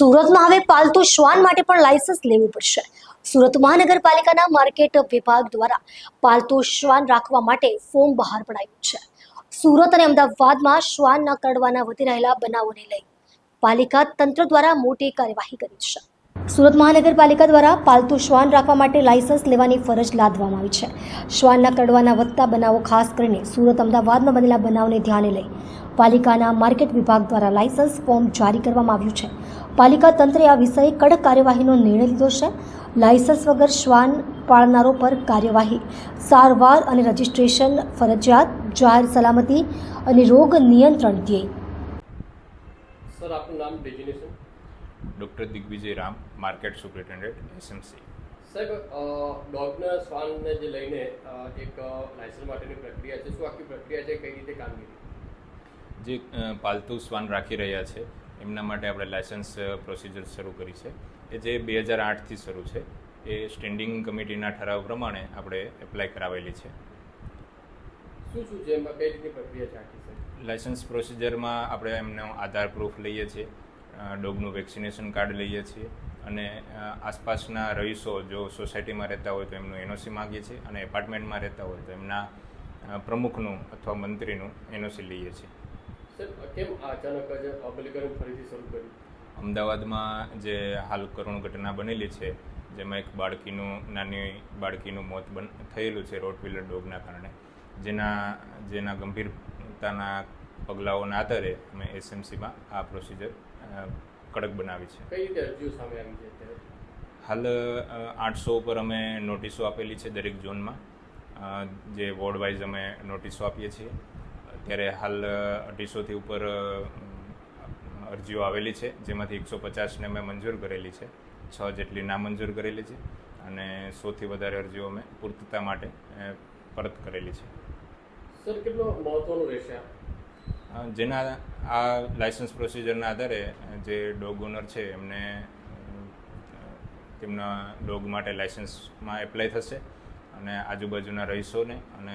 સુરતમાં હવે પાલતુ શ્વાન માટે પણ લાયસન્સ લેવું પડશે. સુરત મહાનગરપાલિકાના માર્કેટ વિભાગ દ્વારા પાલતુ શ્વાન રાખવા માટે ફોર્મ બહાર પડાયું છે. સુરત અને અમદાવાદમાં શ્વાનના કરડવાના વધી રહેલા બનાવોને લઈ પાલિકા તંત્ર દ્વારા મોટી કાર્યવાહી કરી છે. સુરત મહાનગરપાલિકા દ્વારા પાલતુ શ્વાન રાખવા માટે લાયસન્સ લેવાની ફરજ લાદવામાં આવી છે. શ્વાનના કરડવાના વધતા બનાવો ખાસ કરીને સુરત, અમદાવાદમાં બનેલા બનાવને ધ્યાને લઈ પાલિકાના માર્કેટ વિભાગ દ્વારા લાયસન્સ ફોર્મ જારી કરવામાં આવ્યું છે. પાલિકા તંત્રે આ વિષયે કડક કાર્યવાહીનો નિર્ણય લીધો છે. લાયસન્સ વગર શ્વાન પાળનારો પર કાર્યવાહી સારવાર અને રજિસ્ટ્રેશન ફરજિયાત જાહેર સલામતી અને રોગ નિયંત્રણ ધ્યેય. સર આપનું નામ designation doctor Digvijay Ram market superintendent SMC. સાહેબ ડોગના શ્વાનને જે લઈને એક લાયસન્સ માટેની પ્રક્રિયા છે. શું આખી પ્રક્રિયા છે? કઈ રીતે કામગીરી જે પાલતુ શ્વાન રાખી રહ્યા છે એમના માટે આપણે લાયસન્સ પ્રોસિજર શરૂ કરી છે. એ જે બે હજાર આઠથી શરૂ છે એ સ્ટેન્ડિંગ કમિટીના ઠરાવ પ્રમાણે આપણે એપ્લાય કરાવેલી છે. શું શું છે એમાં કઈ રીતની પ્રક્રિયા છે? લાયસન્સ પ્રોસિજરમાં આપણે એમનો આધાર પ્રૂફ લઈએ છીએ ડોગનું વેક્સિનેશન કાર્ડ લઈએ છીએ અને આસપાસના રહીશો જો સોસાયટીમાં રહેતા હોય તો એમનું એનઓસી માગીએ છીએ અને એપાર્ટમેન્ટમાં રહેતા હોય તો એમના પ્રમુખનું અથવા મંત્રીનું એનઓસી લઈએ છીએ. કેમ અચાનક જ અમલીકરણ ફરીથી શરૂ કર્યું? અમદાવાદમાં જે હાલ કરુણ ઘટના બનેલી છે જેમાં એક બાળકીનું નાની બાળકીનું મોત બન થયેલું છે રોટવીલર ડોગના કારણે. જેના જેના ગંભીરતાના પગલાઓના આધારે અમે એસએમસીમાં આ પ્રોસિજર કડક બનાવી છે. કઈ રીતે અરજીઓ સામે આવી છે અત્યારે? હાલ આઠસો ઉપર અમે નોટિસો આપેલી છે દરેક ઝોનમાં. જે વોર્ડ વાઇઝ અમે નોટિસો આપીએ છીએ. અત્યારે હાલ અઢીસોથી ઉપર અરજીઓ આવેલી છે જેમાંથી એકસો પચાસને અમે મંજૂર કરેલી છે. છ જેટલી નામંજૂર કરેલી છે અને સોથી વધારે અરજીઓ અમે પૂર્તતા માટે પરત કરેલી છે. સર કેટલો મહત્વનો રહેશે જેના આ લાયસન્સ પ્રોસિજરના આધારે જે ડોગ ઓનર છે એમને તેમના ડોગ માટે લાયસન્સમાં એપ્લાય થશે અને આજુબાજુના રહીશોને અને